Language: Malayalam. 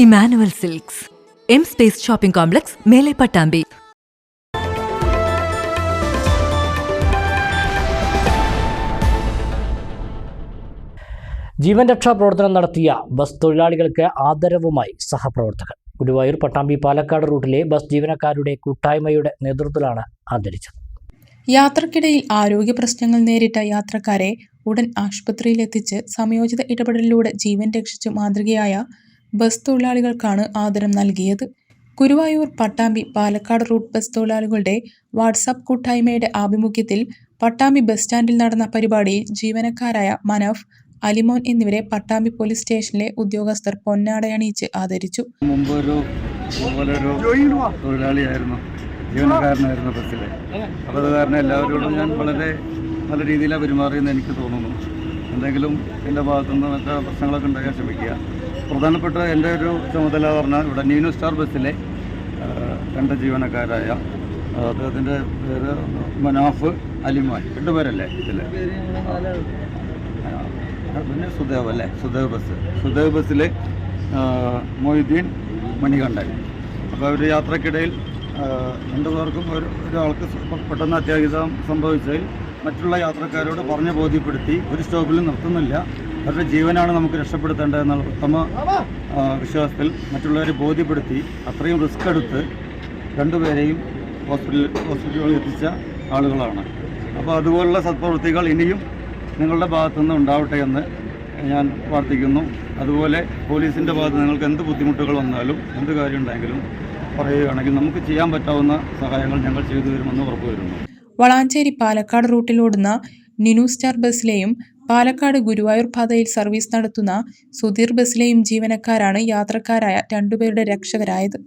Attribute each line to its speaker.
Speaker 1: Emmanuel silks. M space shopping complex മേലെ പട്ടാമ്പി.
Speaker 2: ജീവൻ രക്ഷാ പ്രവർത്തനം നടത്തിയ ബസ് തൊഴിലാളികൾക്ക് ആദരവുമായി സഹപ്രവർത്തകർ ഗുരുവായൂർ പട്ടാമ്പി പാലക്കാട് റൂട്ടിലെ ബസ് ജീവനക്കാരുടെ കൂട്ടായ്മയുടെ നേതൃത്വത്തിലാണ് ആദരിച്ചത്.
Speaker 3: യാത്രക്കിടയിൽ ആരോഗ്യ പ്രശ്നങ്ങൾ നേരിട്ട യാത്രക്കാരെ ഉടൻ ആശുപത്രിയിലെത്തിച്ച് സംയോജിത ഇടപെടലിലൂടെ ജീവൻ രക്ഷിച്ച് മാതൃകയായ ബസ് തൊഴിലാളികൾക്കാണ് ആദരം നൽകിയത്. ഗുരുവായൂർ പട്ടാമ്പി പാലക്കാട് റൂട്ട് ബസ് തൊഴിലാളികളുടെ വാട്സാപ്പ് കൂട്ടായ്മയുടെ ആഭിമുഖ്യത്തിൽ പട്ടാമ്പി ബസ് സ്റ്റാൻഡിൽ നടന്ന പരിപാടിയിൽ ജീവനക്കാരായ മനഫ് അലിമോൻ എന്നിവരെ പട്ടാമ്പി പോലീസ് സ്റ്റേഷനിലെ ഉദ്യോഗസ്ഥർ പൊന്നാടയണിയിച്ച് ആദരിച്ചു.
Speaker 4: ഒരു തൊഴിലാളിയായിരുന്നു. ജീവനക്കാരനായിരുന്നു ബസ്സിലെ. അപ്പോൾ അത് കാരണം എല്ലാവരോടും ഞാൻ വളരെ നല്ല രീതിയിലാണ് പെരുമാറിയെന്ന് എനിക്ക് തോന്നുന്നു. എന്തെങ്കിലും എന്റെ ഭാഗത്തു നിന്നൊക്കെ പ്രശ്നങ്ങളൊക്കെ ഉണ്ടാക്കാൻ ശ്രമിക്കുക. പ്രധാനപ്പെട്ട എന്റെ ഒരു ചുമതല പറഞ്ഞാൽ ഇവിടെ നീനു സ്റ്റാർ ബസ്സിലെ രണ്ട് ജീവനക്കാരായ അദ്ദേഹത്തിന്റെ പേര് മനാഫ് അലിമാൻ രണ്ടുപേരല്ലേ ഇതിൽ പിന്നെ സുദേവ് അല്ലേ? സുദേവ് ബസ്. സുദേവ് ബസ്സിലെ മൊയ്തീൻ മണികണ്ഠൻ. അപ്പോൾ അവർ യാത്രക്കിടയിൽ രണ്ടുപേർക്കും രണ്ടു പേർക്കും ഒരു ഒരാൾക്ക് പെട്ടെന്ന് അത്യാഹിതം സംഭവിച്ചതിൽ മറ്റുള്ള യാത്രക്കാരോട് പറഞ്ഞ് ബോധ്യപ്പെടുത്തി ഒരു സ്റ്റോപ്പിലും നിർത്തുന്നില്ല. അവരുടെ ജീവനാണ് നമുക്ക് രക്ഷപ്പെടുത്തേണ്ടതെന്നുള്ള ഉത്തമ വിശ്വാസത്തിൽ മറ്റുള്ളവരെ ബോധ്യപ്പെടുത്തി അത്രയും റിസ്ക് എടുത്ത് രണ്ടുപേരെയും ഹോസ്പിറ്റലിൽ ഹോസ്പിറ്റലുകളിൽ എത്തിച്ച ആളുകളാണ്. അപ്പോൾ അതുപോലുള്ള സത്പ്രവൃത്തികൾ ഇനിയും നിങ്ങളുടെ ഭാഗത്തുനിന്ന് ഉണ്ടാവട്ടെ എന്ന് ഞാൻ പ്രാർത്ഥിക്കുന്നു. അതുപോലെ പോലീസിന്റെ ഭാഗത്ത് നിങ്ങൾക്ക് എന്ത് ബുദ്ധിമുട്ടുകൾ വന്നാലും എന്ത് കാര്യം ഉണ്ടെങ്കിലും പറയുകയാണെങ്കിൽ നമുക്ക് ചെയ്യാൻ പറ്റാവുന്ന സഹായങ്ങൾ ഞങ്ങൾ ചെയ്തു തരുമെന്ന് ഉറപ്പുവരുന്നു
Speaker 3: വളാഞ്ചേരി പാലക്കാട് റൂട്ടിലോടുന്ന നിനു സ്റ്റാർ ബസ്സിലെയും പാലക്കാട് ഗുരുവായൂർ പാതയിൽ സർവീസ് നടത്തുന്ന സുധീർ ബസ്സിലെയും ജീവനക്കാരാണ് യാത്രക്കാരായ രണ്ടുപേരുടെ രക്ഷകരായത്.